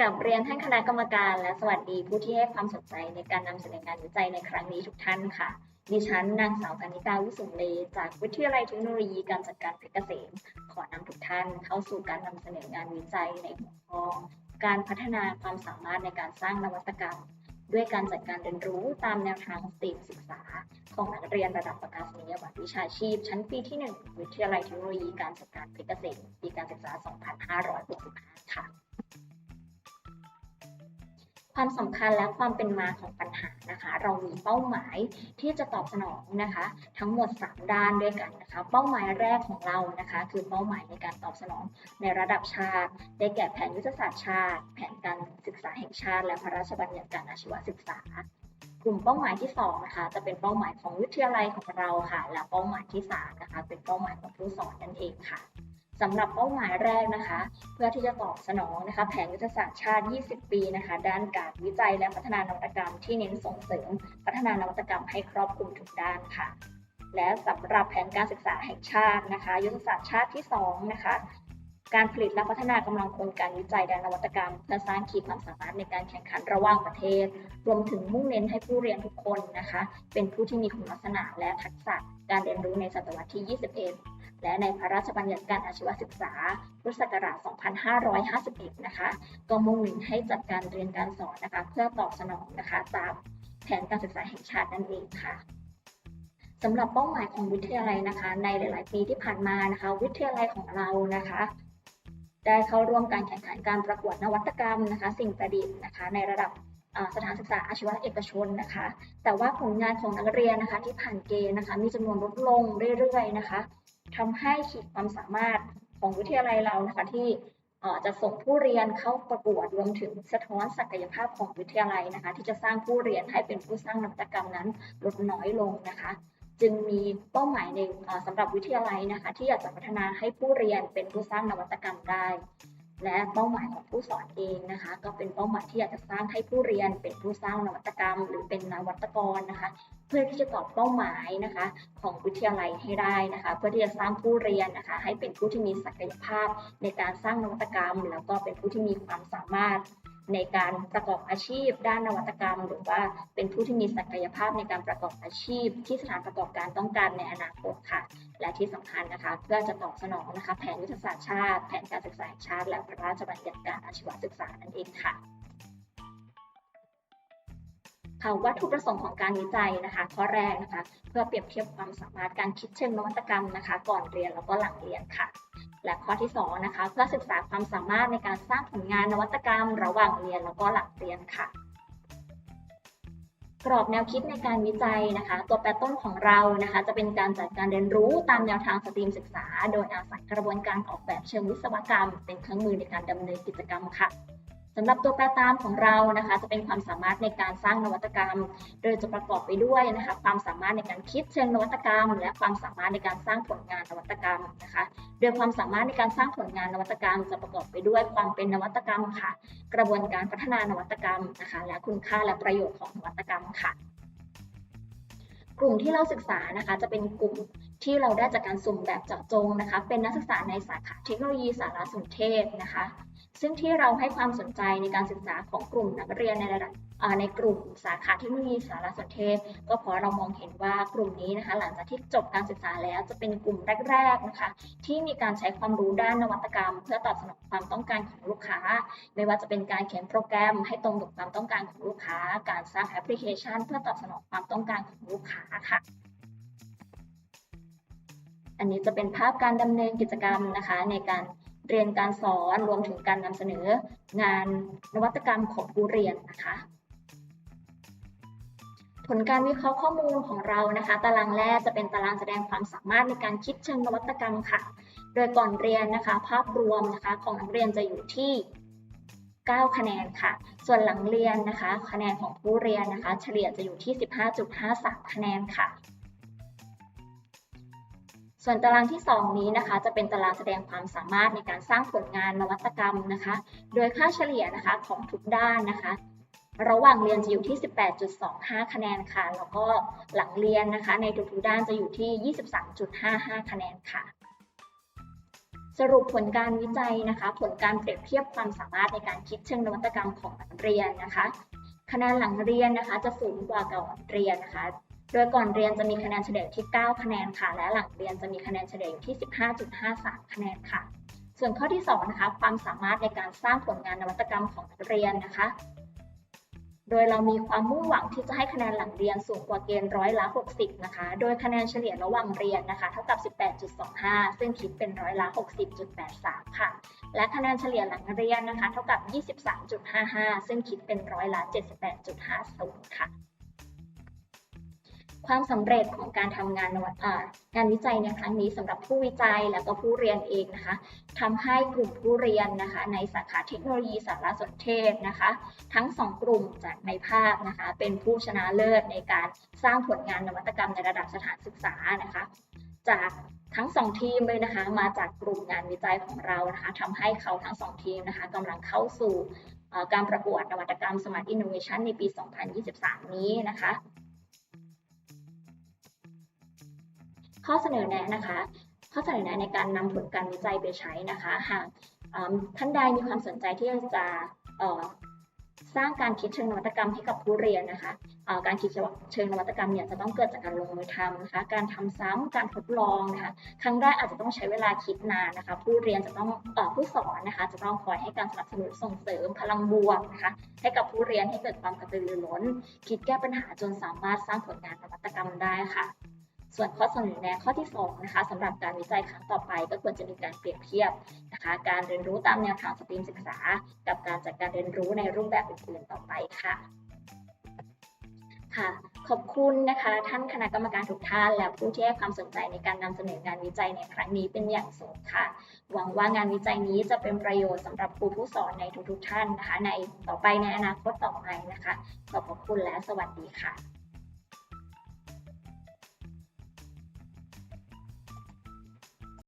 กับเรียนท่านคณะกรรมการ และสวัสดีผู้ที่ให้ความสนใจในการนำเสนองานวิจัยในครั้งนี้ทุกท่านค่ะ ดิฉันนางสาวกานิกาวิสุมเล จากวิทยาลัยเทคโนโลยีการจัดการเพชรเกษม ขอนำทุกท่านเข้าสู่การนำเสนองานวิจัยในหัวข้อการพัฒนาความสามารถในการสร้างนวัตกรรม ด้วยการจัดการเรียนรู้ตามแนวทางสตรีมศึกษา ของนักเรียนระดับประกาศนียบัตรวิชาชีพ ชั้นปีที่ 1 วิทยาลัยเทคโนโลยีการจัดการเพชรเกษมปีการศึกษา 2565 ค่ะ ความสำคัญและความเป็นมาของปัญหานะคะ เรามีเป้าหมายที่จะตอบสนองนะคะ ทั้งหมด 3 ด้านด้วยกันนะคะ เป้าหมายแรกของเรานะคะ คือเป้าหมายในการตอบสนองในระดับชาติ ได้แก่แผนยุทธศาสตร์ชาติ แผนการศึกษาแห่งชาติ และพระราชบัญญัติการอาชีวศึกษา กลุ่มเป้าหมายที่2นะคะจะเป็นเป้าหมายของวิทยาลัยของเราค่ะ และเป้าหมายที่3นะคะเป็นเป้าหมายของผู้สอนนั่นเองค่ะ สำหรับเป้าหมายแรกนะคะ เพื่อที่จะตอบสนองนะคะ แผนยุทธศาสตร์ชาติ 20 ปีนะคะ ด้านการวิจัยและพัฒนานวัตกรรมที่เน้นส่งเสริม พัฒนานวัตกรรมให้ครอบคลุมทุกด้านค่ะ และสำหรับแผนการศึกษาแห่งชาตินะคะ ยุทธศาสตร์ชาติที่ 2 นะคะ การผลิตและพัฒนากำลังคนการวิจัยด้านนวัตกรรมเพื่อสร้างขีดความสามารถในการแข่งขันระหว่างประเทศ รวมถึงมุ่งเน้นให้ผู้เรียนทุกคนนะคะ เป็นผู้ที่มีคุณลักษณะและทักษะการเรียนรู้ในศตวรรษที่ 21 และในพระราชบัญญัติการอาชีวศึกษา พุทธศักราช 2551 นะคะ ก็มุ่งเน้นให้จัดการเรียนการสอนนะคะ เพื่อตอบสนองนะคะตามแผนการศึกษาแห่งชาตินั่นเองค่ะสำหรับเป้าหมายของวิทยาลัยนะคะ ในหลาย ๆ ปีที่ผ่านมานะคะ วิทยาลัยของเรานะคะ ได้เข้าร่วมการแข่งขันการประกวดนวัตกรรมนะคะ สิ่งประดิษฐ์นะคะ ในระดับสถานศึกษาอาชีวะเอกชนนะคะ แต่ว่าผลงานของนักเรียนนะคะ ที่ผ่านเกณฑ์นะคะ มีจำนวนลดลงเรื่อย ๆ นะคะ ทำให้ขีดความสามารถของวิทยาลัยเรานะคะที่จะส่งผู้เรียนเข้าประกวดรวมถึงสะท้อนศักยภาพของวิทยาลัยนะคะ ที่จะสร้างผู้เรียนให้เป็นผู้สร้างนวัตกรรมนั้นลดน้อยลงนะคะ จึงมีเป้าหมายในเอ่อสำหรับวิทยาลัยนะคะ ที่อยากจะพัฒนาให้ผู้เรียนเป็นผู้สร้างนวัตกรรมได้ และเป้าหมายของผู้สอนเองนะคะ ก็เป็นเป้าหมายที่อยากจะสร้างให้ผู้เรียนเป็นผู้สร้างนวัตกรรม หรือเป็นนวัตกรนะคะ เพื่อที่จะตอบเป้าหมายนะคะ ของวิทยาลัยให้ได้นะคะ เพื่อที่จะสร้างผู้เรียนนะคะ ให้เป็นผู้ที่มีศักยภาพในการสร้างนวัตกรรม แล้วก็เป็นผู้ที่มีความสามารถ ในการประกอบอาชีพ ด้านนวัตกรรม หรือว่าเป็นผู้ที่มีศักยภาพในการประกอบอาชีพ ที่สถานประกอบการต้องการในอนาคตค่ะ และที่สำคัญนะคะ เพื่อจะตอบสนองนะคะ แผนยุทธศาสตร์ชาติ แผนการศึกษาชาติ และพระราชบัญญัติการอาชีวศึกษานั่นเองค่ะค่ะวัตถุประสงค์ของการวิจัยนะคะข้อแรกนะคะ เพื่อเปรียบเทียบความสามารถการคิดเชิงนวัตกรรมนะคะ ก่อนเรียนแล้วก็หลังเรียนค่ะ และข้อที่สองนะคะเพื่อศึกษาความสามารถในการสร้างผลงานนวัตกรรม ระหว่างเรียนแล้วก็หลังเรียนค่ะ กรอบแนวคิดในการวิจัยนะคะ ตัวแปรต้นของเรานะคะ จะเป็นการจัดการเรียนรู้ตามแนวทางสตรีมศึกษา โดยอาศัยกระบวนการออกแบบเชิงวิศวกรรม เป็นเครื่องมือในการดำเนินกิจกรรมค่ะ สำหรับตัวแปรตามของเรานะคะ จะเป็นความสามารถในการสร้างนวัตกรรม โดยจะประกอบไปด้วยนะคะ ความสามารถในการคิดเชิงนวัตกรรม และความสามารถในการสร้างผลงานนวัตกรรมนะคะ โดยความสามารถในการสร้างผลงานนวัตกรรม จะประกอบไปด้วยความเป็นนวัตกรรมค่ะ กระบวนการพัฒนานวัตกรรมนะคะ และคุณค่าและประโยชน์ของนวัตกรรมค่ะกลุ่มที่เราศึกษานะคะจะเป็นกลุ่มที่เราได้จากการสุ่มแบบเจาะจงนะคะ เป็นนักศึกษาในสาขาเทคโนโลยีสารสนเทศนะคะ ซึ่งที่เราให้ความสนใจในการศึกษาของกลุ่มนักเรียนในระดับในกลุ่มสาขาเทคโนโลยีสารสนเทศ ก็เพราะเรามองเห็นว่ากลุ่มนี้นะคะ หลังจากที่จบการศึกษาแล้วจะเป็นกลุ่มแรกๆนะคะ ที่มีการใช้ความรู้ด้านนวัตกรรม เพื่อตอบสนองความต้องการของลูกค้า ไม่ว่าจะเป็นการเขียนโปรแกรมให้ตรงกับความต้องการของลูกค้า การสร้างแอปพลิเคชัน เพื่อตอบสนองความต้องการของลูกค้าค่ะอันนี้จะเป็นภาพการดำเนินกิจกรรมนะคะ ในการ เรียนการสอนรวมถึงการนำเสนองานนวัตกรรมของผู้เรียนนะคะผลการวิเคราะห์ข้อมูลของเรานะคะ ตารางแรกจะเป็นตารางแสดงความสามารถในการคิดเชิงนวัตกรรมค่ะ โดยก่อนเรียนนะคะ ภาพรวมนะคะของนักเรียนจะอยู่ที่ 9 คะแนนค่ะ ส่วนหลังเรียนนะคะ คะแนนของผู้เรียนนะคะ เฉลี่ยจะอยู่ที่ 15.53 คะแนนค่ะ ส่วนตารางที่ 2 นี้นะคะ จะเป็นตารางแสดงความสามารถในการสร้างผลงานนวัตกรรมนะคะ โดยค่าเฉลี่ยนะคะของทุกด้านนะคะ ระหว่างเรียนจะอยู่ที่ 18.25 คะแนนค่ะ แล้วก็หลังเรียนนะคะ ในทุกๆด้านจะอยู่ที่ 23.55 คะแนนค่ะสรุปผลการวิจัยนะคะ ผลการเปรียบเทียบความสามารถในการคิดเชิงนวัตกรรมของนักเรียนนะคะ คะแนนหลังเรียนนะคะ จะสูงกว่าก่อนเรียนนะคะ โดยก่อนเรียนจะมีคะแนนเฉลี่ยที่ 9 คะแนนค่ะ และหลังเรียนจะมีคะแนนเฉลี่ยอยู่ที่ 15.53 คะแนนค่ะ ส่วนข้อที่2นะคะความสามารถในการสร้างผลงานนวัตกรรมของนักเรียนนะคะ โดยเรามีความมุ่งหวังที่จะให้คะแนนหลังเรียนสูงกว่าเกณฑ์ร้อยละ 60 นะคะ โดยคะแนนเฉลี่ยระหว่างเรียนนะคะ เท่ากับ 18.25 ซึ่งคิดเป็นร้อยละ 60.83 ค่ะ และคะแนนเฉลี่ยหลังเรียนนะคะ เท่ากับ 23.55 ซึ่งคิดเป็นร้อยละ 78.50 ค่ะ ความสำเร็จของการทำงานนวัตงานวิจัยในครั้งนี้สำหรับผู้วิจัยและก็ผู้เรียนเองนะคะทำให้กลุ่มผู้เรียนนะคะ ในสาขาเทคโนโลยีสารสนเทศนะคะ ทั้งสองกลุ่มจากในภาคนะคะ เป็นผู้ชนะเลิศในการสร้างผลงานนวัตกรรมในระดับสถานศึกษานะคะ จากทั้งสองทีมเลยนะคะ มาจากกลุ่มงานวิจัยของเรานะคะทำให้เขาทั้งสองทีมนะคะกำลังเข้าสู่การประกวดนวัตกรรม Smart Innovation ในปี 2023 นี้นะคะ ข้อเสนอแนะนะคะ ข้อเสนอแนะในการนำผลการวิจัยไปใช้นะคะ หากท่านใดมีความสนใจที่จะสร้างการคิดเชิงนวัตกรรมให้กับผู้เรียนนะคะการคิดเชิงนวัตกรรมเนี่ยจะต้องเกิดจากการลงมือทำนะคะ การทำซ้ำการทดลองนะคะ ครั้งแรกอาจจะต้องใช้เวลาคิดนานนะคะ ผู้เรียนจะต้องเอ่อผู้สอนนะคะ จะต้องคอยให้การสนับสนุนส่งเสริมพลังบวกนะคะ ให้กับผู้เรียนให้เกิดความกระตือรือร้น คิดแก้ปัญหาจนสามารถสร้างผลงานนวัตกรรมได้ค่ะ ส่วนข้อเสนอแนะข้อที่ 2 นะคะสำหรับการวิจัยครั้งต่อไป ก็ควรจะมีการเปรียบเทียบนะคะ การเรียนรู้ตามแนวทางสตรีมศึกษา กับการจัดการเรียนรู้ในรูปแบบอื่นๆต่อไปค่ะค่ะขอบคุณนะคะท่านคณะกรรมการทุกท่าน และผู้ที่ให้ความสนใจในการนำเสนองานวิจัยในครั้งนี้เป็นอย่างสูงค่ะ หวังว่างานวิจัยนี้จะเป็นประโยชน์สำหรับครูผู้สอนในทุกๆท่านนะคะในต่อไปในอนาคตต่อไปนะคะขอบคุณและสวัสดีค่ะ